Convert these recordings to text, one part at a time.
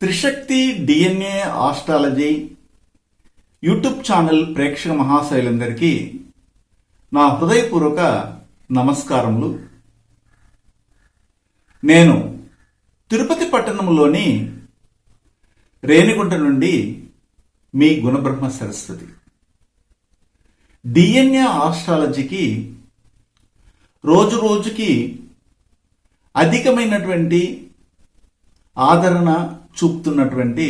Trishakti DNA astrology YouTube channel ప్రేక్షక మహాశైలందరికీ నా హృదయపూర్వక నమస్కారములు. నేను తిరుపతి పట్టణంలోని రేణిగుంట నుండి మీ గుణబ్రహ్మ సరస్వతి. డిఎన్ఏ ఆస్ట్రాలజీకి రోజు రోజుకి అధికమైనటువంటి ఆదరణ చూపుతున్నటువంటి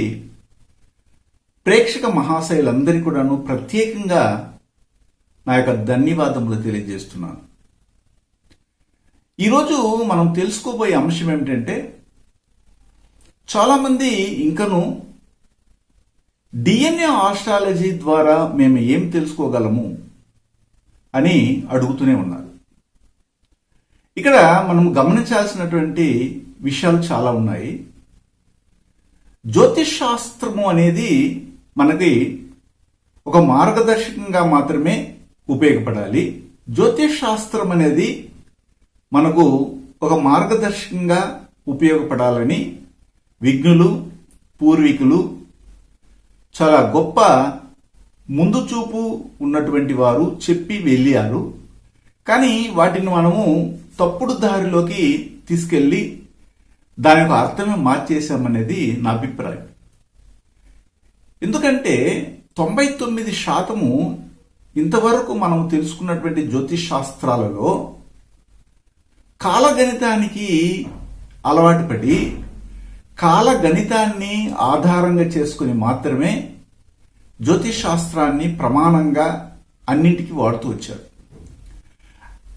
ప్రేక్షక మహాశయులందరికీ కూడాను ప్రత్యేకంగా నా యొక్క ధన్యవాదములు తెలియజేస్తున్నాను. ఈరోజు మనం తెలుసుకోబోయే అంశం ఏమిటంటే చాలామంది ఇంకను డిఎన్ఏ ఆస్ట్రాలజీ ద్వారా మేము ఏం తెలుసుకోగలము అని అడుగుతూనే ఉన్నారు. ఇక్కడ మనం గమనించాల్సినటువంటి విషయాలు చాలా ఉన్నాయి. జ్యోతిష్ శాస్త్రము అనేది మనకి ఒక మార్గదర్శకంగా మాత్రమే ఉపయోగపడాలి. జ్యోతిష్ శాస్త్రం అనేది మనకు ఒక మార్గదర్శకంగా ఉపయోగపడాలని విఘ్నులు పూర్వీకులు చాలా గొప్ప ముందు చూపు ఉన్నటువంటి వారు చెప్పి వెళ్ళారు. కానీ వాటిని మనము తప్పుడు దారిలోకి తీసుకెళ్ళి దాని యొక్క అర్థమే మార్చేశామనేది నా అభిప్రాయం. ఎందుకంటే తొంభై తొమ్మిది శాతము ఇంతవరకు మనం తెలుసుకున్నటువంటి జ్యోతిష్ శాస్త్రాలలో కాలగణితానికి అలవాటు పడి కాలగణితాన్ని ఆధారంగా చేసుకుని మాత్రమే జ్యోతిష్ శాస్త్రాన్ని ప్రమాణంగా అన్నింటికి వాడుతూ వచ్చారు.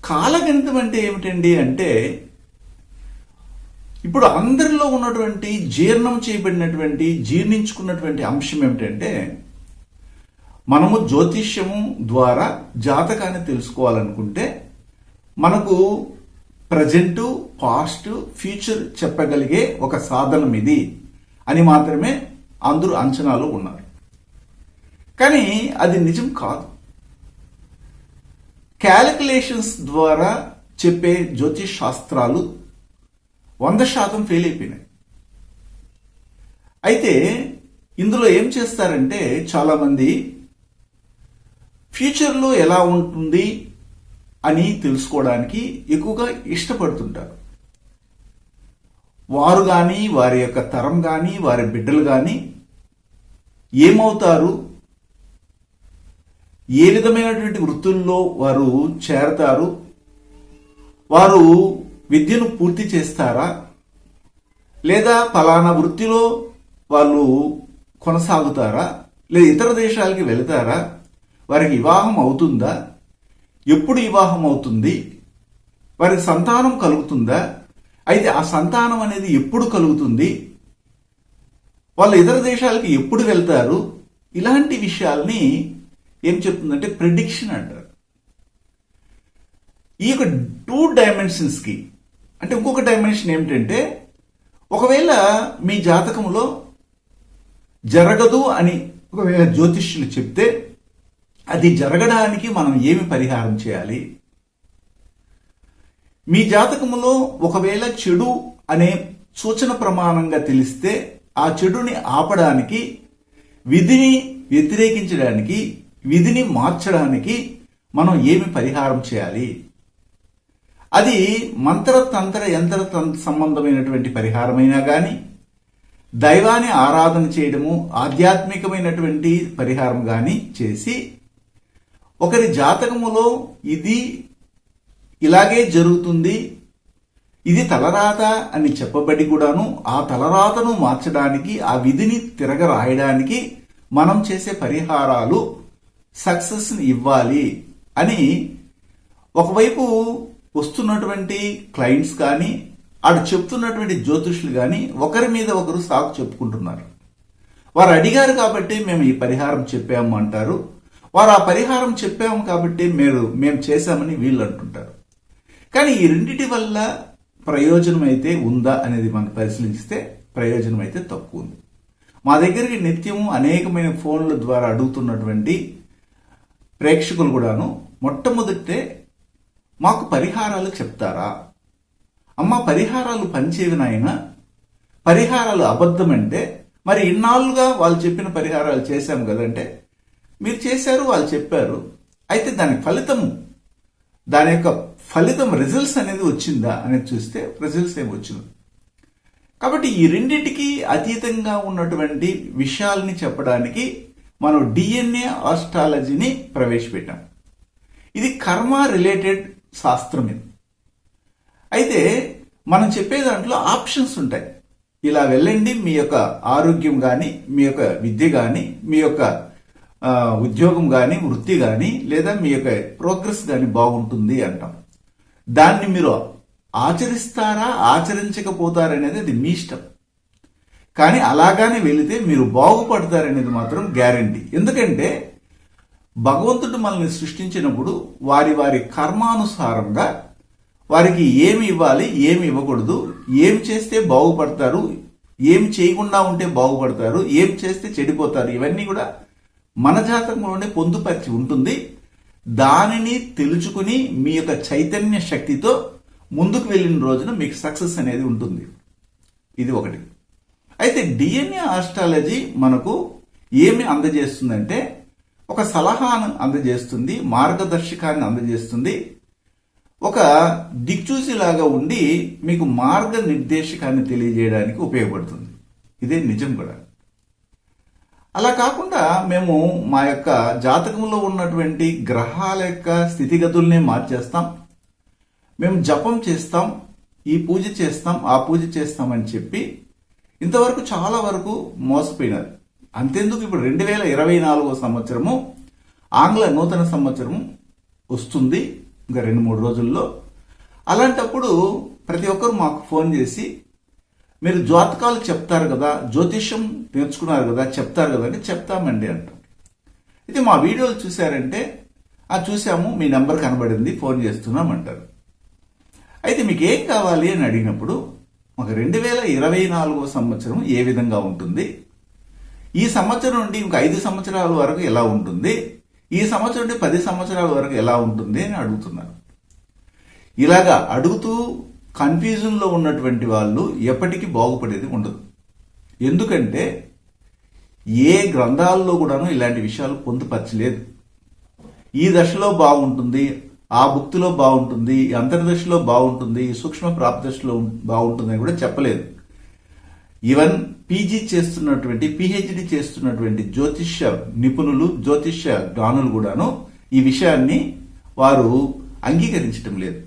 కాలగణితం అంటే ఏమిటండి అంటే ఇప్పుడు అందరిలో ఉన్నటువంటి జీర్ణం చేయబడినటువంటి జీర్ణించుకున్నటువంటి అంశం ఏమిటంటే మనము జ్యోతిష్యము ద్వారా జాతకాన్ని తెలుసుకోవాలనుకుంటే మనకు ప్రజెంట్ పాస్ట్ ఫ్యూచర్ చెప్పగలిగే ఒక సాధనం ఇది అని మాత్రమే అందరూ అంచనాలు ఉన్నారు. కానీ అది నిజం కాదు. క్యాలిక్యులేషన్స్ ద్వారా చెప్పే జ్యోతిష్ శాస్త్రాలు వంద శాతం ఫెయిల్ అయిపోయినాయి. అయితే ఇందులో ఏం చేస్తారంటే చాలామంది ఫ్యూచర్లో ఎలా ఉంటుంది అని తెలుసుకోవడానికి ఎక్కువగా ఇష్టపడుతుంటారు. వారు కానీ వారి యొక్క తరం కానీ వారి బిడ్డలు కానీ ఏమవుతారు? ఏ విధమైనటువంటి వృత్తుల్లో వారు చేరతారు? వారు విద్యను పూర్తి చేస్తారా? లేదా ఫలానా వృత్తిలో వాళ్ళు కొనసాగుతారా? లేదా ఇతర దేశాలకి వెళతారా? వారికి వివాహం అవుతుందా? ఎప్పుడు వివాహం అవుతుంది? వారికి సంతానం కలుగుతుందా? అయితే ఆ సంతానం అనేది ఎప్పుడు కలుగుతుంది? వాళ్ళు ఇతర దేశాలకి ఎప్పుడు వెళ్తారు? ఇలాంటి విషయాల్ని ఏం చెప్తుందంటే ప్రిడిక్షన్ అంటారు. ఈ యొక్క టూ డైమెన్షన్స్కి అంటే ఇంకొక డైమెన్షన్ ఏమిటంటే ఒకవేళ మీ జాతకంలో జరగదు అని ఒకవేళ జ్యోతిష్యులు చెప్తే అది జరగడానికి మనం ఏమి పరిహారం చేయాలి? మీ జాతకంలో ఒకవేళ చెడు అనే సూచన ప్రమాణంగా తెలిస్తే ఆ చెడుని ఆపడానికి విధిని వ్యతిరేకించడానికి విధిని మార్చడానికి మనం ఏమి పరిహారం చేయాలి? అది మంత్ర తంత్ర యంత్ర సంబంధమైనటువంటి పరిహారమైనా కానీ దైవాన్ని ఆరాధన చేయడము ఆధ్యాత్మికమైనటువంటి పరిహారం కానీ చేసి ఒకరి జాతకములో ఇది ఇలాగే జరుగుతుంది ఇది తలరాత అని చెప్పబడి కూడాను ఆ తలరాతను మార్చడానికి ఆ విధిని తిరగ రాయడానికి మనం చేసే పరిహారాలు సక్సెస్ని ఇవ్వాలి అని ఒకవైపు వస్తున్నటువంటి క్లయింట్స్ కానీ అటు చెప్తున్నటువంటి జ్యోతిష్యులు కానీ ఒకరి మీద ఒకరు సాకు చెప్పుకుంటున్నారు. వారు అడిగారు కాబట్టి మేము ఈ పరిహారం చెప్పాము అంటారు. వారు ఆ పరిహారం చెప్పాము కాబట్టి మీరు మేము చేశామని వీళ్ళు అంటుంటారు. కానీ ఈ రెండిటి వల్ల ప్రయోజనం అయితే ఉందా అనేది మనం పరిశీలిస్తే ప్రయోజనం అయితే తక్కువ ఉంది. మా దగ్గరికి నిత్యము అనేకమైన ఫోన్ల ద్వారా అడుగుతున్నటువంటి ప్రేక్షకులు కూడాను మొట్టమొదటే మాకు పరిహారాలు చెప్తారా? అమ్మ పరిహారాలు పనిచేవి నాయన పరిహారాలు అబద్ధమంటే మరి ఇన్నాళ్ళుగా వాళ్ళు చెప్పిన పరిహారాలు చేశాం కదంటే మీరు చేశారు వాళ్ళు చెప్పారు. అయితే దాని ఫలితము దాని యొక్క ఫలితం రిజల్ట్స్ అనేది వచ్చిందా అనేది చూస్తే రిజల్ట్స్ ఏమి వచ్చింది? కాబట్టి ఈ రెండింటికి అతీతంగా ఉన్నటువంటి విషయాల్ని చెప్పడానికి మనం డిఎన్ఏ ఆస్ట్రాలజీని ప్రవేశపెట్టాం. ఇది కర్మ రిలేటెడ్ శాస్త్రం ఇది అయితే మనం చెప్పే దాంట్లో ఆప్షన్స్ ఉంటాయి. ఇలా వెళ్ళండి మీ యొక్క ఆరోగ్యం కానీ మీ యొక్క విద్య కానీ మీ యొక్క ఉద్యోగం కానీ వృత్తి కానీ లేదా మీ యొక్క ప్రోగ్రెస్ కానీ బాగుంటుంది అంటాం. దాన్ని మీరు ఆచరిస్తారా ఆచరించకపోతారనేది అది మీ ఇష్టం. కానీ అలాగానే వెళితే మీరు బాగుపడతారనేది మాత్రం గ్యారంటీ. ఎందుకంటే భగవంతుడు మనల్ని సృష్టించినప్పుడు వారి వారి కర్మానుసారంగా వారికి ఏమి ఇవ్వాలి ఏమి ఇవ్వకూడదు ఏం చేస్తే బాగుపడతారు ఏం చేయకుండా ఉంటే బాగుపడతారు ఏం చేస్తే చెడిపోతారు ఇవన్నీ కూడా మన జాతకంలోనే పొందుపరిచి ఉంటుంది. దానిని తెలుసుకుని మీ యొక్క చైతన్య శక్తితో ముందుకు వెళ్ళిన రోజున మీకు సక్సెస్ అనేది ఉంటుంది. ఇది ఒకటి. అయితే డిఎన్ఏ ఆస్ట్రాలజీ మనకు ఏమి అందజేస్తుందంటే ఒక సలహాను అందజేస్తుంది మార్గదర్శకాన్ని అందజేస్తుంది. ఒక దిక్చూసిలాగా ఉండి మీకు మార్గ నిర్దేశకాన్ని తెలియజేయడానికి ఉపయోగపడుతుంది. ఇదే నిజం కూడా. అలా కాకుండా మేము మా యొక్క జాతకంలో ఉన్నటువంటి గ్రహాల యొక్క స్థితిగతుల్ని మార్చేస్తాం. మేము జపం చేస్తాం ఈ పూజ చేస్తాం ఆ పూజ చేస్తామని చెప్పి ఇంతవరకు చాలా వరకు మోసపోయినారు. అంతెందుకు ఇప్పుడు రెండు వేల ఇరవై నాలుగో సంవత్సరము ఆంగ్ల నూతన సంవత్సరం వస్తుంది ఇంకా రెండు మూడు రోజుల్లో. అలాంటప్పుడు ప్రతి ఒక్కరు మాకు ఫోన్ చేసి మీరు జాతకాలు చెప్తారు కదా జ్యోతిష్యం నేర్చుకున్నారు కదా చెప్తారు కదా అని చెప్తామండి అంటాం అయితే మా వీడియోలు చూశారంటే ఆ చూసాము మీ నెంబర్ కనబడింది ఫోన్ చేస్తున్నాం అంటారు. అయితే మీకు ఏం కావాలి అని అడిగినప్పుడు మాకు రెండు వేల ఇరవై నాలుగో సంవత్సరం ఏ విధంగా ఉంటుంది? ఈ సంవత్సరం నుండి ఇంక ఐదు సంవత్సరాల వరకు ఎలా ఉంటుంది? ఈ సంవత్సరం నుండి పది సంవత్సరాల వరకు ఎలా ఉంటుంది అని అడుగుతున్నారు. ఇలాగా అడుగుతూ కన్ఫ్యూజన్లో ఉన్నటువంటి వాళ్ళు ఎప్పటికీ బాగుపడేది ఉండదు. ఎందుకంటే ఏ గ్రంథాల్లో కూడాను ఇలాంటి విషయాలు పొందుపరచలేదు. ఈ దశలో బాగుంటుంది ఆ భుక్తిలో బాగుంటుంది అంతర్దశలో బాగుంటుంది సూక్ష్మ ప్రాప్తదశలో బాగుంటుంది అని కూడా చెప్పలేదు. ఈవెన్ పీజీ చేస్తున్నటువంటి పిహెచ్డి చేస్తున్నటువంటి జ్యోతిష్య నిపుణులు జ్యోతిష్య జ్ఞానులు కూడాను ఈ విషయాన్ని వారు అంగీకరించడం లేదు.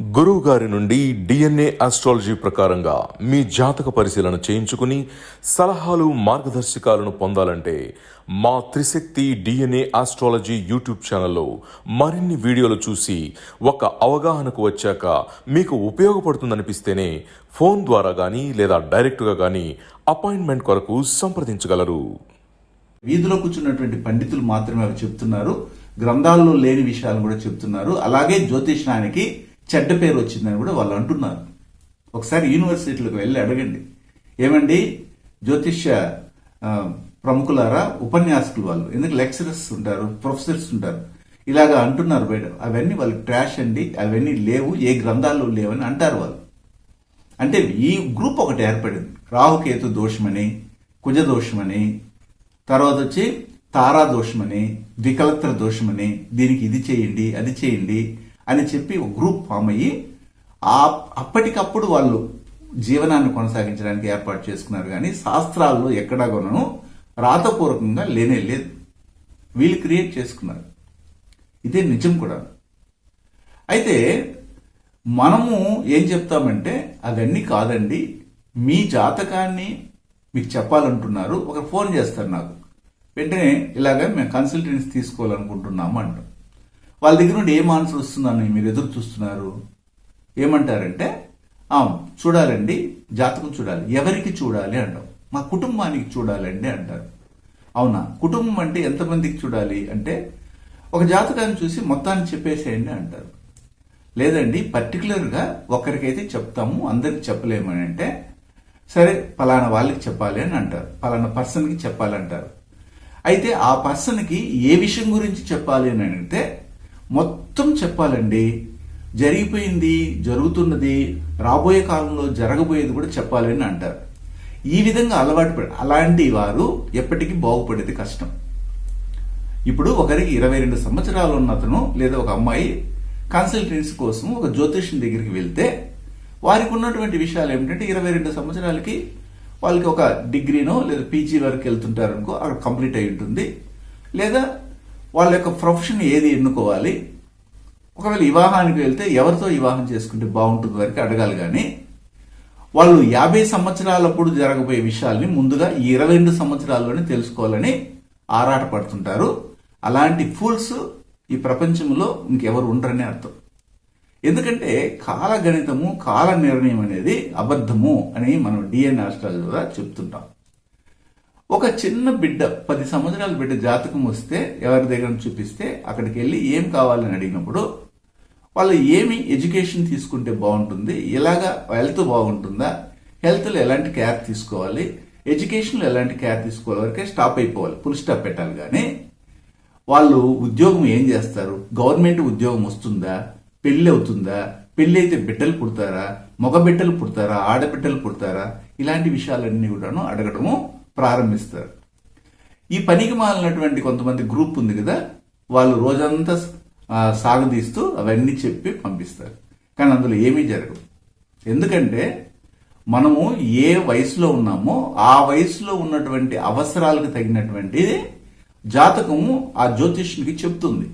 గురువు గారి నుండి డిఎన్ఏ ఆస్ట్రాలజీ ప్రకారంగా మీ జాతక పరిశీలన చేయించుకుని సలహాలు మార్గదర్శకాలను పొందాలంటే మా త్రిశక్తి డిఎన్ఏ ఆస్ట్రాలజీ యూట్యూబ్ ఛానల్లో మరిన్ని వీడియోలు చూసి ఒక అవగాహనకు వచ్చాక మీకు ఉపయోగపడుతుందనిపిస్తేనే ఫోన్ ద్వారా కానీ లేదా డైరెక్ట్గా కానీ అపాయింట్మెంట్ కొరకు సంప్రదించగలరు. వీధిలో కూర్చున్నటువంటి పండితులు మాత్రమే అవి చెప్తున్నారు. గ్రంథాల్లో లేని విషయాలు కూడా చెప్తున్నారు. అలాగే జ్యోతిష్యానికి చెడ్డ పేరు వచ్చిందని కూడా వాళ్ళు అంటున్నారు. ఒకసారి యూనివర్సిటీలకు వెళ్ళి అడగండి. ఏమండి? జ్యోతిష్య ప్రముఖులారా ఉపన్యాసకులు వాళ్ళు. ఎందుకు లెక్చరర్స్ ఉంటారు ప్రొఫెసర్స్ ఉంటారు. ఇలాగా అంటున్నారు బయట అవన్నీ వాళ్ళు ట్రాష్ అండి. అవన్నీ లేవు. ఏ గ్రంథాల్లో లేవని అంటారు వాళ్ళు. అంటే ఈ గ్రూప్ ఒకటి ఏర్పడింది. రాహుకేతు దోషమని కుజ దోషమని తర్వాత వచ్చి తారా దోషమని వికలత్ర దోషమని దీనికి ఇది చేయండి అది చేయండి అని చెప్పి ఒక గ్రూప్ ఫామ్ అయ్యి ఆ అప్పటికప్పుడు వాళ్ళు జీవనాన్ని కొనసాగించడానికి ఏర్పాటు చేసుకున్నారు. కానీ శాస్త్రాల్లో ఎక్కడా కొనను రాతపూర్వకంగా లేనే లేదు. వీళ్ళు క్రియేట్ చేసుకున్నారు. ఇదే నిజం కూడా. అయితే మనము ఏం చెప్తామంటే అవన్నీ కాదండి. మీ జాతకాన్ని మీకు చెప్పాలంటున్నారు. ఒక ఫోన్ చేస్తారు నాకు. వెంటనే ఇలాగ మేము కన్సల్టెన్సీ తీసుకోవాలనుకుంటున్నాము అంటాం వాళ్ళ దగ్గర నుండి ఏం ఆన్సర్ వస్తుందని మీరు ఎదురు చూస్తున్నారు. ఏమంటారంటే "ఆ, చూడాలండి జాతకం చూడాలి ఎవరికి చూడాలి? అంటాం. మా కుటుంబానికి చూడాలండి అంటారు. అవునా? కుటుంబం అంటే ఎంతమందికి చూడాలి అంటే ఒక జాతకాన్ని చూసి మొత్తాన్ని చెప్పేసేయండి అంటారు. లేదండి పర్టికులర్గా ఒకరికైతే చెప్తాము అందరికి చెప్పలేమని అంటే సరే పలానా వాళ్ళకి చెప్పాలి అని అంటారు. పలానా పర్సన్కి చెప్పాలంటారు. అయితే ఆ పర్సన్కి ఏ విషయం గురించి చెప్పాలి అని అంటే మొత్తం చెప్పాలండి జరిగిపోయింది జరుగుతున్నది రాబోయే కాలంలో జరగబోయేది కూడా చెప్పాలని అంటారు. ఈ విధంగా అలవాటు పడి అలాంటి వారు ఎప్పటికీ బాగుపడేది కష్టం. ఇప్పుడు ఒకరికి ఇరవై రెండు సంవత్సరాలు ఉన్న అతను లేదా ఒక అమ్మాయి కన్సల్టెన్సీ కోసం ఒక జ్యోతిష్యం దగ్గరికి వెళ్తే వారికి ఉన్నటువంటి విషయాలు ఏమిటంటే ఇరవై రెండు సంవత్సరాలకి వాళ్ళకి ఒక డిగ్రీనో లేదా పీజీ వరకు వెళ్తుంటారు అనుకో అక్కడ కంప్లీట్ అయి ఉంటుంది. లేదా వాళ్ళ యొక్క ప్రొఫెషన్ ఏది ఎన్నుకోవాలి? ఒకవేళ వివాహానికి వెళ్తే ఎవరితో వివాహం చేసుకుంటే బాగుంటుంది వరకు అడగాలి కానీ వాళ్ళు యాభై సంవత్సరాలప్పుడు జరగబోయే విషయాల్ని ముందుగా ఇరవై రెండు సంవత్సరాల్లోనే తెలుసుకోవాలని ఆరాటపడుతుంటారు. అలాంటి ఫూల్స్ ఈ ప్రపంచంలో ఇంకెవరు ఉండరని అర్థం. ఎందుకంటే కాలగణితము కాల నిర్ణయం అనేది అబద్ధము అని మనం డిఎన్ ఆస్ట్రాలజీ ద్వారా చెప్తుంటాం. ఒక చిన్న బిడ్డ పది సంవత్సరాల బిడ్డ జాతకం వస్తే ఎవరి దగ్గర చూపిస్తే అక్కడికి వెళ్ళి ఏం కావాలని అడిగినప్పుడు వాళ్ళు ఏమి ఎడ్యుకేషన్ తీసుకుంటే బాగుంటుంది ఎలాగా హెల్త్ బాగుంటుందా హెల్త్లో ఎలాంటి కేర్ తీసుకోవాలి ఎడ్యుకేషన్లో ఎలాంటి కేర్ తీసుకోవాలి వరకే స్టాప్ అయిపోవాలి ఫుల్ స్టాప్ పెట్టాలి కానీ వాళ్ళు ఉద్యోగం ఏం చేస్తారు గవర్నమెంట్ ఉద్యోగం వస్తుందా పెళ్ళి అవుతుందా పెళ్ళి అయితే బిడ్డలు పుడతారా మగ బిడ్డలు పుడతారా ఆడబిడ్డలు పుడతారా ఇలాంటి విషయాలన్నీ కూడాను అడగడము ప్రారంభిస్తారు. ఈ పనికి మాలినటువంటి కొంతమంది గ్రూప్ ఉంది కదా వాళ్ళు రోజంతా ఆ, సాగదీస్తూ అవన్నీ చెప్పి పంపిస్తారు. కానీ అందులో ఏమీ జరగదు. ఎందుకంటే మనము ఏ వయసులో ఉన్నామో ఆ వయసులో ఉన్నటువంటి అవసరాలకు తగినటువంటి జాతకము ఆ జ్యోతిష్యునికి చెప్తుంది.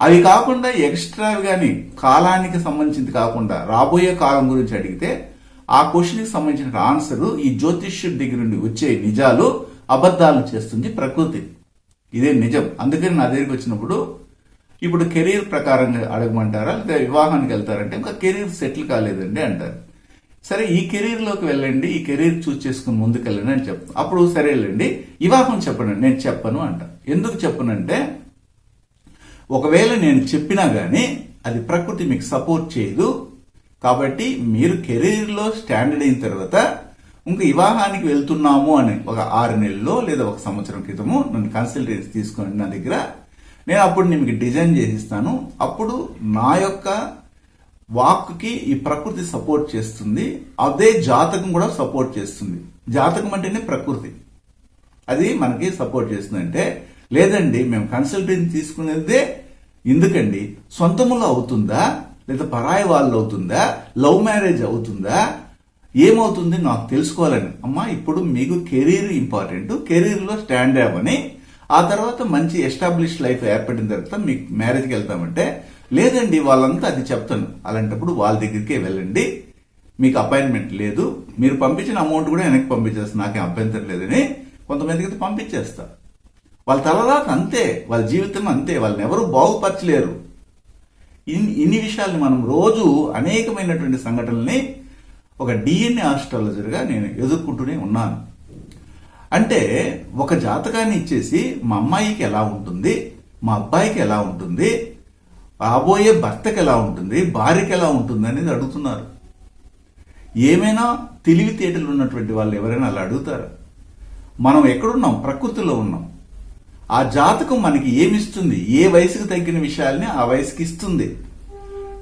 అవి కాకుండా ఎక్స్ట్రా కానీ కాలానికి సంబంధించింది కాకుండా రాబోయే కాలం గురించి అడిగితే ఆ క్వశ్చన్కి సంబంధించిన ఆన్సర్ ఈ జ్యోతిష్యుడి దగ్గర నుండి వచ్చే నిజాలు అబద్ధాలు చేస్తుంది ప్రకృతి. ఇదే నిజం. అందుకని నా దగ్గరికి వచ్చినప్పుడు ఇప్పుడు కెరీర్ ప్రకారంగా అడగమంటారా? లేదా వివాహానికి వెళ్తారంటే ఇంకా కెరీర్ సెటిల్ కాలేదండి అంటారు. సరే ఈ కెరీర్లోకి వెళ్ళండి ఈ కెరీర్ చూస్ చేసుకుని ముందుకెళ్ళండి అని చెప్తాను. అప్పుడు సరేలేండి వివాహం చెప్పండి నేను చెప్పను అంట. ఎందుకు చెప్పనంటే ఒకవేళ నేను చెప్పినా గానీ అది ప్రకృతి మీకు సపోర్ట్ చేయదు కాబట్టి మీరు కెరీర్లో స్టాండర్డ్ అయిన తర్వాత ఇంకా వివాహానికి వెళ్తున్నాము అని ఒక ఆరు నెలల్లో లేదా ఒక సంవత్సరం క్రితము నన్ను కన్సల్టెన్సీ తీసుకోండి నా దగ్గర నేను అప్పుడు నేను మీకు డిజైన్ చేసిస్తాను. అప్పుడు నా యొక్క వాక్కి ఈ ప్రకృతి సపోర్ట్ చేస్తుంది. అదే జాతకం కూడా సపోర్ట్ చేస్తుంది. జాతకం అంటేనే ప్రకృతి. అది మనకి సపోర్ట్ చేస్తుందంటే లేదండి మేము కన్సల్టెన్సీ తీసుకునేదే ఎందుకండి? సొంతములో అవుతుందా? లేదా పరాయి వాళ్ళు అవుతుందా? లవ్ మ్యారేజ్ అవుతుందా? ఏమవుతుంది? నాకు తెలుసుకోవాలని. అమ్మా ఇప్పుడు మీకు కెరీర్ ఇంపార్టెంట్. కెరీర్లో స్టాండ్ అవ్వని ఆ తర్వాత మంచి ఎస్టాబ్లిష్ లైఫ్ ఏర్పడిన తర్వాత మీకు మ్యారేజ్కి వెళ్తామంటే లేదండి వాళ్ళంతా అది చెప్తాను. అలాంటప్పుడు వాళ్ళ దగ్గరికే వెళ్ళండి. మీకు అపాయింట్మెంట్ లేదు. మీరు పంపించిన అమౌంట్ కూడా వెనక్కి పంపించేస్తాను నాకేం అభ్యంతరం లేదని కొంతమందికి అయితే పంపించేస్తా. వాళ్ళ తలరాత అంతే. వాళ్ళ జీవితం అంతే. వాళ్ళని ఎవరు బాగుపరచలేరు. ఇన్ని ఇన్ని విషయాల్ని మనం రోజు అనేకమైనటువంటి సంఘటనల్ని ఒక డిఎన్ఏ ఆస్ట్రాలజర్గా నేను ఎదుర్కొంటూనే ఉన్నాను. అంటే ఒక జాతకాన్ని ఇచ్చేసి మా అమ్మాయికి ఎలా ఉంటుంది మా అబ్బాయికి ఎలా ఉంటుంది రాబోయే భర్తకి ఎలా ఉంటుంది భార్యకి ఎలా ఉంటుంది అనేది అడుగుతున్నారు. ఏమైనా తెలివితేటలు ఉన్నటువంటి వాళ్ళు ఎవరైనా అలా అడుగుతారు? మనం ఎక్కడున్నాం? ప్రకృతిలో ఉన్నాం. ఆ జాతకం మనకి ఏమిస్తుంది? ఏ వయసుకు తగ్గిన విషయాల్ని ఆ వయసుకి ఇస్తుంది?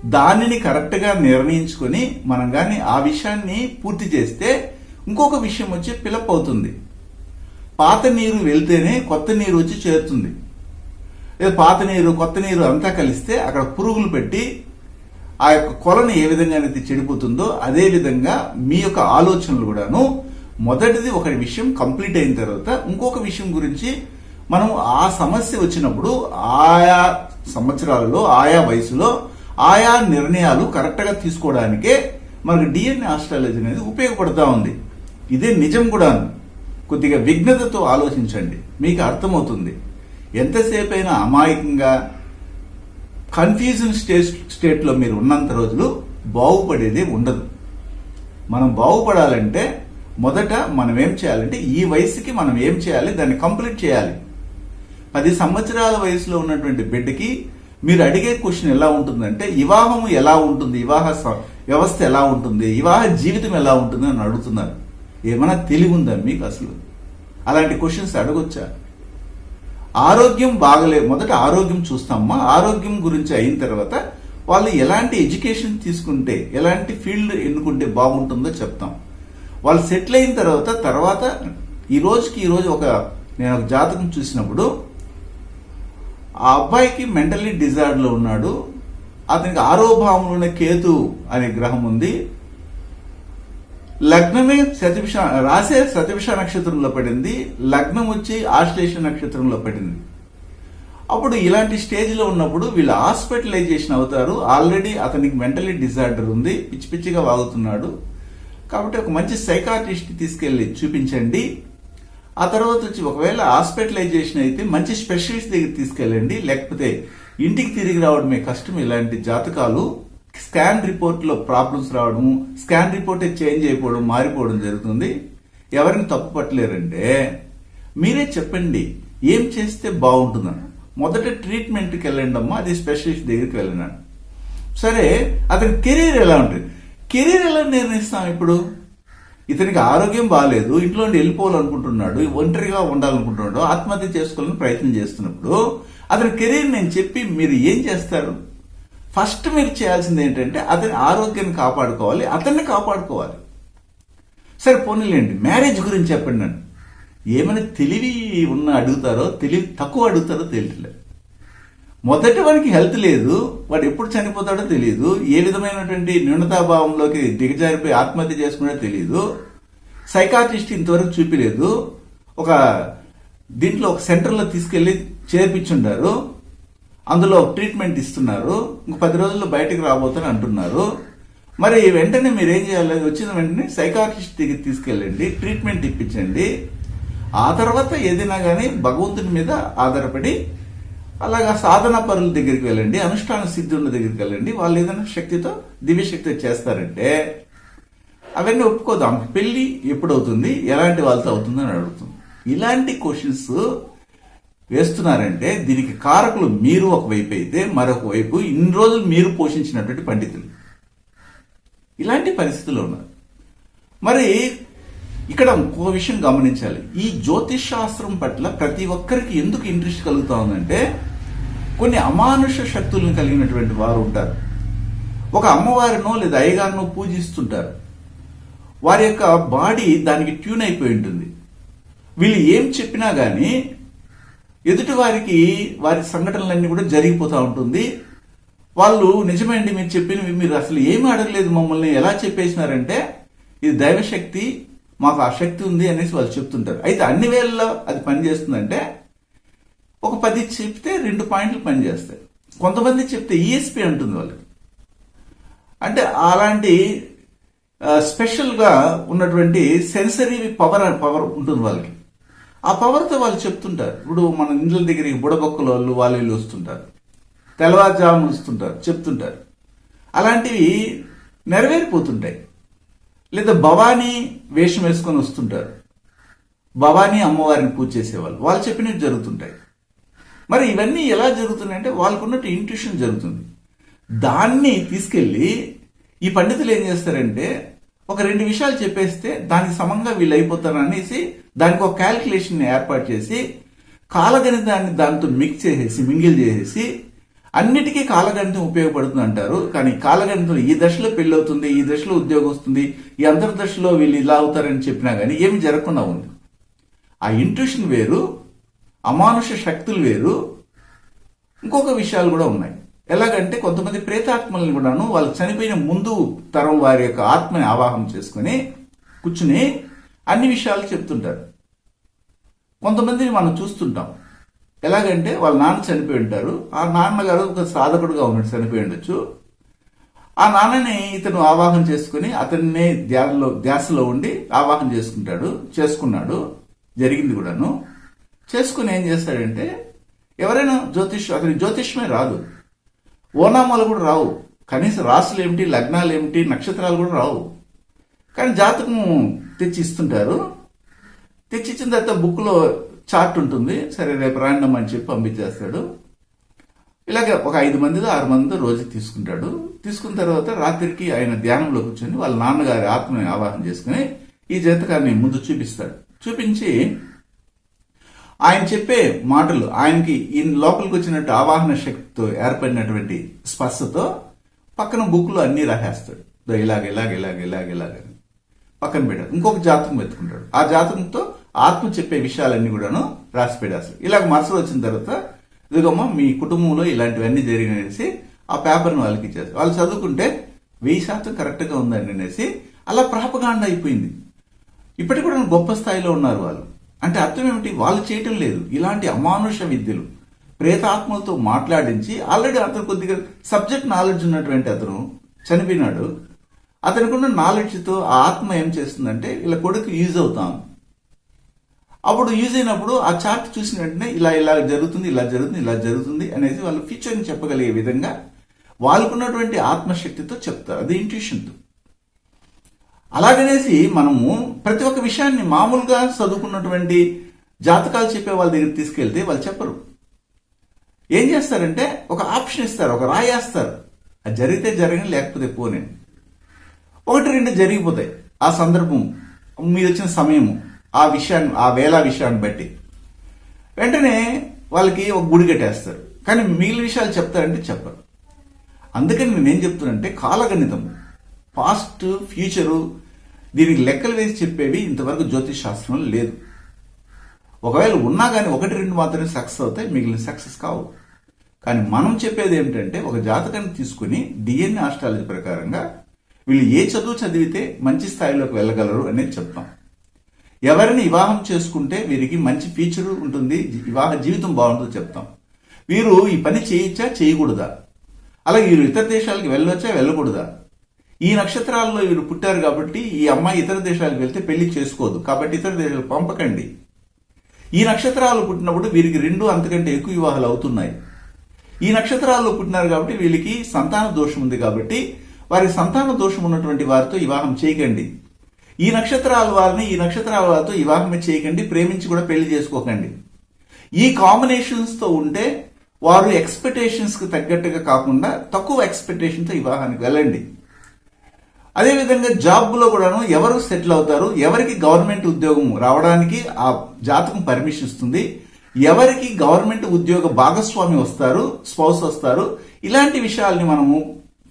దానిని కరెక్ట్గా నిర్ణయించుకొని మనం కానీ ఆ విషయాన్ని పూర్తి చేస్తే ఇంకొక విషయం వచ్చి పిలప్ అవుతుంది పాత నీరు వెళ్తేనే కొత్త నీరు వచ్చి చేరుతుంది. లేదా పాత నీరు కొత్త నీరు అంతా కలిస్తే అక్కడ పురుగులు పెట్టి ఆ యొక్క కొలను ఏ విధంగా అయితే చెడిపోతుందో అదే విధంగా మీ యొక్క ఆలోచనలు కూడాను మొదటిది ఒక విషయం కంప్లీట్ అయిన తర్వాత ఇంకొక విషయం గురించి మనం ఆ సమస్య వచ్చినప్పుడు ఆయా సంవత్సరాలలో ఆయా వయసులో ఆయా నిర్ణయాలు కరెక్ట్గా తీసుకోవడానికే మనకు డిఎన్ఏ ఆస్ట్రాలజీ అనేది ఉపయోగపడతా ఉంది. ఇదే నిజం కూడా కొద్దిగా విఘ్నతతో ఆలోచించండి. మీకు అర్థమవుతుంది. ఎంతసేపు అయినా అమాయకంగా కన్ఫ్యూజన్ స్టేట్ స్టేట్లో మీరు ఉన్నంత రోజులు బాగుపడేది ఉండదు. మనం బాగుపడాలంటే మొదట మనం ఏం చేయాలంటే ఈ వయసుకి మనం ఏం చేయాలి దాన్ని కంప్లీట్ చేయాలి. పది సంవత్సరాల వయసులో ఉన్నటువంటి బిడ్డకి మీరు అడిగే క్వశ్చన్ ఎలా ఉంటుందంటే వివాహం ఎలా ఉంటుంది? వివాహ స- వ్యవస్థ ఎలా ఉంటుంది? వివాహ జీవితం ఎలా ఉంటుంది అని అడుగుతున్నారు. ఏమైనా తెలివి ఉందా మీకు అసలు? అలాంటి క్వశ్చన్స్ అడగొచ్చా? ఆరోగ్యం బాగలే మొదట ఆరోగ్యం చూస్తామా? ఆరోగ్యం గురించి అయిన తర్వాత వాళ్ళు ఎలాంటి ఎడ్యుకేషన్ తీసుకుంటే ఎలాంటి ఫీల్డ్ ఎన్నుకుంటే బాగుంటుందో చెప్తాం. వాళ్ళు సెటిల్ అయిన తర్వాత తర్వాత ఈ రోజుకి ఈరోజు ఒక నేను ఒక జాతకం చూసినప్పుడు ఆ అబ్బాయికి మెంటలీ డిజార్డర్లో ఉన్నాడు. అతనికి ఆరో భావంలోనే కేతు అనే గ్రహం ఉంది. లగ్నమే శతభిష రాసే శతభిష నక్షత్రంలో పడింది. లగ్నం వచ్చి ఆశ్లేష నక్షత్రంలో పడింది. అప్పుడు ఇలాంటి స్టేజ్లో ఉన్నప్పుడు వీళ్ళు హాస్పిటలైజేషన్ అవుతారు. ఆల్రెడీ అతనికి మెంటలీ డిజార్డర్ ఉంది. పిచ్చి పిచ్చిగా వాగుతున్నాడు. కాబట్టి ఒక మంచి సైకాట్రిస్ట్ తీసుకెళ్ళి చూపించండి. ఆ తర్వాత వచ్చి ఒకవేళ హాస్పిటలైజేషన్ అయితే మంచి స్పెషలిస్ట్ దగ్గర తీసుకెళ్ళండి. లేకపోతే ఇంటికి తిరిగి రావడమే కష్టం. ఇలాంటి జాతకాలు స్కాన్ రిపోర్ట్లో ప్రాబ్లమ్స్ రావడం స్కాన్ రిపోర్టే చేంజ్ అయిపోవడం మారిపోవడం జరుగుతుంది. ఎవరిని తప్పు పట్టలేరంటే మీరే చెప్పండి ఏం చేస్తే బాగుంటుందని. మొదట ట్రీట్మెంట్కి వెళ్ళండి అమ్మా అది స్పెషలిస్ట్ దగ్గరికి వెళ్ళినాను సరే అతని కెరీర్ ఎలా ఉంటుంది? కెరీర్ ఎలా నిర్ణయిస్తాం ఇప్పుడు? ఇతనికి ఆరోగ్యం బాగాలేదు ఇంట్లో నుండి వెళ్ళిపోవాలనుకుంటున్నాడు ఒంటరిగా ఉండాలనుకుంటున్నాడు ఆత్మహత్య చేసుకోవాలని ప్రయత్నం చేస్తున్నప్పుడు అతని కెరీర్ నేను చెప్పి మీరు ఏం చేస్తారు? ఫస్ట్ మీరు చేయాల్సింది ఏంటంటే అతని ఆరోగ్యాన్ని కాపాడుకోవాలి అతన్ని కాపాడుకోవాలి. సరే పోనీలేండి. మ్యారేజ్ గురించి చెప్పండి నన్ను. ఏమైనా తెలివి ఉన్న అడుగుతారో తెలివి తక్కువ అడుగుతారో తెలియట్లేదు. మొదటి వానికి హెల్త్ లేదు వాడు ఎప్పుడు చనిపోతాడో తెలియదు ఏ విధమైనటువంటి న్యూనతాభావంలోకి దిగజారిపోయి ఆత్మహత్య చేసుకునే తెలియదు సైకాట్రిస్ట్ ఇంతవరకు చూపిలేదు ఒక దీంట్లో ఒక సెంటర్లో తీసుకెళ్ళి చేర్పించుంటారు అందులో ట్రీట్మెంట్ ఇస్తున్నారు ఇంక పది రోజుల్లో బయటకు రాబోతని అంటున్నారు. మరి వెంటనే మీరు ఏం చేయాలి? వచ్చిన వెంటనే సైకాట్రిస్ట్ దగ్గర తీసుకెళ్ళండి ట్రీట్మెంట్ ఇప్పించండి. ఆ తర్వాత ఏదైనా కానీ భగవంతుని మీద ఆధారపడి అలాగా సాధన పరుల దగ్గరికి వెళ్ళండి అనుష్ఠాన ఉన్న దగ్గరికి వెళ్ళండి వాళ్ళు ఏదైనా శక్తితో దివ్యశక్తితో చేస్తారంటే అవన్నీ ఒప్పుకోదాం. పెళ్ళి పెళ్ళి ఎప్పుడు అవుతుంది ఎలాంటి వాళ్ళతో అవుతుంది అని అడుగుతుంది. ఇలాంటి క్వశ్చన్స్ వేస్తున్నారంటే దీనికి కారకులు మీరు ఒకవైపు అయితే మరొక వైపు ఇన్ని రోజులు మీరు పోషించినటువంటి పండితులు. ఇలాంటి పరిస్థితులు ఉన్నారు. మరి ఇక్కడ ఇంకో విషయం గమనించాలి. ఈ జ్యోతిష్ శాస్త్రం పట్ల ప్రతి ఒక్కరికి ఎందుకు ఇంట్రెస్ట్ కలుగుతా ఉందంటే కొన్ని అమానుష శక్తులను కలిగినటువంటి వారు ఉంటారు. ఒక అమ్మవారినో లేదా అయ్యగారినో పూజిస్తుంటారు. వారి యొక్క బాడీ దానికి ట్యూన్ అయిపోయి ఉంటుంది. వీళ్ళు ఏం చెప్పినా కానీ ఎదుటి వారికి వారి సంఘటనలన్నీ కూడా జరిగిపోతూ ఉంటుంది. వాళ్ళు నిజమేండి మీరు చెప్పినవి మీరు అసలు ఏమీ అడగలేదు మమ్మల్ని ఎలా చెప్పేసినారంటే ఇది దైవశక్తి మాకు ఆ శక్తి ఉంది అనేసి వాళ్ళు చెప్తుంటారు. అయితే అన్ని వేళల్లో అది పనిచేస్తుందంటే ఒక పది చెప్తే రెండు పాయింట్లు పనిచేస్తాయి. కొంతమంది చెప్తే ఈఎస్పి అంటుంది వాళ్ళకి. అంటే అలాంటి స్పెషల్గా ఉన్నటువంటి సెన్సరీ పవర్ పవర్ ఉంటుంది వాళ్ళకి. ఆ పవర్తో వాళ్ళు చెప్తుంటారు. ఇప్పుడు మన ఇండ్ల దగ్గరికి బుడబొక్కల వాళ్ళు వాళ్ళు వీళ్ళు వస్తుంటారు. తెల్లవారుజామున వస్తుంటారు చెప్తుంటారు. అలాంటివి నెరవేరిపోతుంటాయి. లేదా భవానీ వేషం వేసుకొని వస్తుంటారు. భవానీ అమ్మవారిని పూజ చేసేవాళ్ళు. వాళ్ళు చెప్పినవి జరుగుతుంటాయి. మరి ఇవన్నీ ఎలా జరుగుతున్నాయంటే వాళ్ళకు ఉన్నట్టు ఇంట్యూషన్ జరుగుతుంది. దాన్ని తీసుకెళ్ళి ఈ పండితులు ఏం చేస్తారంటే ఒక రెండు విషయాలు చెప్పేస్తే దానికి సమంగా వీళ్ళు అయిపోతారు అనేసి దానికి ఒక క్యాల్కులేషన్ ఏర్పాటు చేసి కాలగణితాన్ని దాంతో మిక్స్ చేసేసి మింగిల్ చేసేసి అన్నిటికీ కాలగణితం ఉపయోగపడుతుంది అంటారు. కానీ కాలగణితం ఈ దశలో పెళ్ళి అవుతుంది ఈ దశలో ఉద్యోగం వస్తుంది ఈ అంతర్దశలో వీళ్ళు ఇలా అవుతారని చెప్పినా కానీ ఏమి జరగకుండా ఉంది. ఆ ఇంట్యూషన్ వేరు అమానుష శక్తులు వేరు. ఇంకొక విషయాలు కూడా ఉన్నాయి. ఎలాగంటే కొంతమంది ప్రేతాత్మల్ని కూడాను వాళ్ళు చనిపోయిన ముందు తరం వారి యొక్క ఆత్మని ఆవాహం చేసుకుని కూర్చుని అన్ని విషయాలు చెప్తుంటారు. కొంతమందిని మనం చూస్తుంటాం. ఎలాగంటే వాళ్ళ నాన్న చనిపోయి ఉంటారు. ఆ నాన్నగారు ఒక సాధకుడుగా ఉన్నాడు చనిపోయి ఉండొచ్చు. ఆ నాన్నని ఇతను ఆవాహన చేసుకుని అతన్నే ధ్యానంలో ధ్యాసలో ఉండి ఆవాహన చేసుకుంటాడు చేసుకున్నాడు. జరిగింది కూడాను. చేసుకుని ఏం చేస్తాడంటే ఎవరైనా జ్యోతిష్ అతని జ్యోతిష్యమే రాదు. ఓనామాలు కూడా రావు. కనీసం రాసులు ఏమిటి లగ్నాలు ఏమిటి నక్షత్రాలు కూడా రావు. కానీ జాతకం తెచ్చి ఇస్తుంటారు. తెచ్చి ఇచ్చిన తర్వాత బుక్లో చార్ట్ ఉంటుంది. సరే రేపు రాండమ్ అని చెప్పి పంపించేస్తాడు. ఇలాగ ఒక ఐదు మందితో ఆరు మందితో రోజు తీసుకుంటాడు. తీసుకున్న తర్వాత రాత్రికి ఆయన ధ్యానంలో కూర్చొని వాళ్ళ నాన్నగారి ఆత్మని ఆవాహన చేసుకుని ఈ జాతకాన్ని ముందు చూపిస్తాడు. చూపించి ఆయన చెప్పే మాటలు ఆయనకి ఈ లోపలికి వచ్చినట్టు ఆవాహన శక్తితో ఏర్పడినటువంటి స్పర్శతో పక్కన బుక్లో అన్ని రాసేస్తాడు. ఇలాగ ఇలాగ ఇలాగ ఇలాగ ఇలాగని పక్కన పెట్టాడు. ఇంకొక జాతకం వెతుకుంటాడు ఆ జాతకంతో ఆత్మ చెప్పే విషయాలన్నీ కూడాను రాసి పెడేస్తాడు ఇలాగ మరుసలు వచ్చిన తర్వాత ఇదిగమ్మా మీ కుటుంబంలో ఇలాంటివన్నీ జరిగిననేసి ఆ పేపర్ను వాళ్ళకి ఇచ్చేస్తారు వాళ్ళు చదువుకుంటే వెయ్యి శాతం కరెక్ట్గా ఉందని అనేసి అలా ప్రాపగాండ అయిపోయింది. ఇప్పటికి కూడా గొప్ప స్థాయిలో ఉన్నారు వాళ్ళు. అంటే అర్థం ఏమిటి? వాళ్ళు చేయటం లేదు. ఇలాంటి అమానుష విద్యలు. ప్రేతాత్మలతో మాట్లాడించి ఆల్రెడీ అతను కొద్దిగా సబ్జెక్ట్ నాలెడ్జ్ ఉన్నటువంటి అతను చనిపోయినాడు. అతనికున్న నాలెడ్జ్తో ఆ ఆత్మ ఏం చేస్తుందంటే ఇలా కొడుకు యూజ్ అవుతాం. అప్పుడు యూజ్ అయినప్పుడు ఆ చార్ట్ చూసిన వెంటనే ఇలా ఇలా జరుగుతుంది ఇలా జరుగుతుంది ఇలా జరుగుతుంది అనేది వాళ్ళు ఫ్యూచర్ని చెప్పగలిగే విధంగా వాళ్ళకున్నటువంటి ఆత్మశక్తితో చెప్తారు. అది ఇంట్యూషన్తో అలాగనేసి మనము ప్రతి ఒక్క విషయాన్ని మామూలుగా చదువుకున్నటువంటి జాతకాలు చెప్పే వాళ్ళ దగ్గర తీసుకెళ్తే వాళ్ళు చెప్పరు. ఏం చేస్తారంటే ఒక ఆప్షన్ ఇస్తారు ఒక రాయేస్తారు అది జరిగితే జరగని లేకపోతే పోనే ఒకటి రెండు జరిగిపోతాయి. ఆ సందర్భం మీరు వచ్చిన సమయము ఆ విషయాన్ని ఆ వేళ విషయాన్ని బట్టి. వెంటనే వాళ్ళకి ఒక గుడి కట్టేస్తారు. కానీ మిగిలిన విషయాలు చెప్తారంటే చెప్పరు. అందుకని నేనేం చెప్తున్నానంటే కాలగణితం పాస్ట్ ఫ్యూచరు దీనికి లెక్కలు వేసి చెప్పేవి ఇంతవరకు జ్యోతిష్ శాస్త్రంలో లేదు. ఒకవేళ ఉన్నా కానీ ఒకటి రెండు మాత్రమే సక్సెస్ అవుతాయి మిగిలిన సక్సెస్ కావు. కానీ మనం చెప్పేది ఏమిటంటే ఒక జాతకాన్ని తీసుకుని డిఎన్ఏ ఆస్ట్రాలజీ ప్రకారంగా వీళ్ళు ఏ చదువు చదివితే మంచి స్థాయిలోకి వెళ్ళగలరు అనేది చెప్తాం. ఎవరిని వివాహం చేసుకుంటే వీరికి మంచి ఫ్యూచర్ ఉంటుంది వివాహ జీవితం బాగుంటుందో చెప్తాం. వీరు ఈ పని చేయొచ్చా చేయకూడదా? అలాగే వీరు ఇతర దేశాలకు వెళ్ళవచ్చా వెళ్ళకూడదా? ఈ నక్షత్రాల్లో వీరు పుట్టారు కాబట్టి ఈ అమ్మాయి ఇతర దేశాలకు వెళ్తే పెళ్ళి చేసుకోదు. కాబట్టి ఇతర దేశాలకు పంపకండి. ఈ నక్షత్రాలు పుట్టినప్పుడు వీరికి రెండు అంతకంటే ఎక్కువ వివాహాలు అవుతున్నాయి. ఈ నక్షత్రాల్లో పుట్టినారు కాబట్టి వీళ్ళకి సంతాన దోషం ఉంది కాబట్టి వారి సంతాన దోషం ఉన్నటువంటి వారితో వివాహం చేయకండి. ఈ నక్షత్రాల వారిని ఈ నక్షత్రాల వారితో వివాహమే చేయకండి ప్రేమించి కూడా పెళ్ళి చేసుకోకండి. ఈ కాంబినేషన్స్తో ఉంటే వారు ఎక్స్పెక్టేషన్స్కి తగ్గట్టుగా కాకుండా తక్కువ ఎక్స్పెక్టేషన్తో వివాహానికి వెళ్ళండి. అదేవిధంగా జాబ్లో కూడాను ఎవరు సెటిల్ అవుతారు ఎవరికి గవర్నమెంట్ ఉద్యోగం రావడానికి ఆ జాతకం పర్మిషన్ ఇస్తుంది ఎవరికి గవర్నమెంట్ ఉద్యోగ భాగస్వామి వస్తారు స్పౌస్ వస్తారు ఇలాంటి విషయాల్ని మనము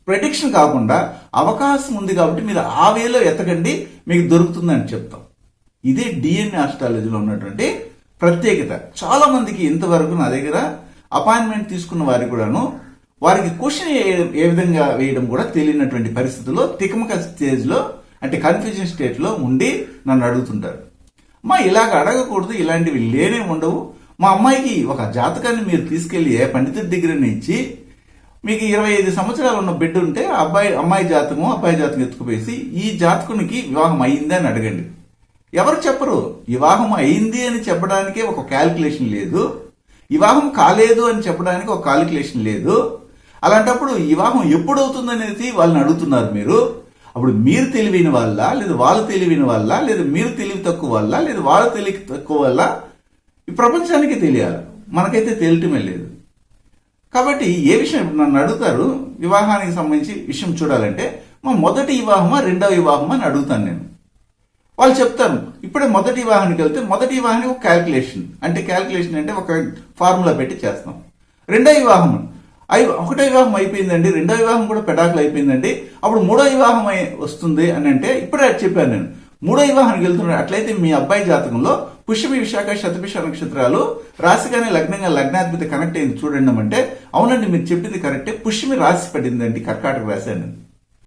ప్రెడిక్షన్ కాకుండా అవకాశం ఉంది కాబట్టి మీరు ఆ వేలో ఎతకండి మీకు దొరుకుతుందని చెప్తాం. ఇదే డిఎన్ఏ ఆస్ట్రాలజీలో ఉన్నటువంటి ప్రత్యేకత. చాలా మందికి ఇంతవరకు నా దగ్గర అపాయింట్మెంట్ తీసుకున్న వారికి కూడాను వారికి క్వశ్చన్ ఏ- ఏ విధంగా వేయడం కూడా తెలియనటువంటి పరిస్థితుల్లో తికమక స్టేజ్లో అంటే కన్ఫ్యూజన్ స్టేట్లో ఉండి నన్ను అడుగుతుంటారు. మా ఇలాగ అడగకూడదు ఇలాంటివి లేనే ఉండవు. మా అమ్మాయికి ఒక జాతకాన్ని మీరు తీసుకెళ్ళి ఏ పండితుడి దగ్గర ఇచ్చి మీకు ఇరవై ఐదు సంవత్సరాలు ఉన్న బిడ్డ ఉంటే అబ్బాయి అమ్మాయి జాతకం అబ్బాయి జాతకం ఎత్తుకుపోయేసి ఈ జాతకునికి వివాహం అయింది అని అడగండి. ఎవరు చెప్పరు వివాహం అయింది అని చెప్పడానికే ఒక క్యాలిక్యులేషన్ లేదు. వివాహం కాలేదు అని చెప్పడానికి ఒక క్యాలిక్యులేషన్ లేదు. అలాంటప్పుడు వివాహం ఎప్పుడు అవుతుంది అనేది వాళ్ళని అడుగుతున్నారు మీరు. అప్పుడు మీరు తెలివైన వల్ల లేదా వాళ్ళు తెలివైన వల్ల లేదా మీరు తెలివి తక్కువ వల్ల లేదా వాళ్ళ తెలివి తక్కువ వల్ల ఈ ప్రపంచానికి తెలియాలి. మనకైతే తెలియటమే లేదు. కాబట్టి ఏ విషయం ఇప్పుడు నన్ను అడుగుతారు? వివాహానికి సంబంధించి విషయం చూడాలంటే మా మొదటి వివాహమా రెండవ వివాహమా అని అడుగుతాను నేను. వాళ్ళు చెప్తారు ఇప్పుడే మొదటి వివాహానికి వెళ్తే మొదటి వివాహానికి ఒక క్యాల్కులేషన్ అంటే క్యాల్కులేషన్ అంటే ఒక ఫార్ములా పెట్టి చేస్తాం. రెండో వివాహం. అయి ఒకటో వివాహం అయిపోయిందండి రెండో వివాహం కూడా పెటాకులు అయిపోయిందండి. అప్పుడు మూడో వివాహం అయి- వస్తుంది అని అంటే ఇప్పుడే చెప్పాను నేను. మూడో వివాహానికి వెళ్తున్నాడు అట్లయితే మీ అబ్బాయి జాతకంలో పుష్యమి విశాఖ శతభిష నక్షత్రాలు రాశిగానే లగ్నంగా లగ్నాధిపతి కనెక్ట్ అయింది చూడండి అంటే అవునండి మీరు చెప్పింది కరెక్టే పుష్యమి రాశి పడిందండి కర్కాటక రాశి అని.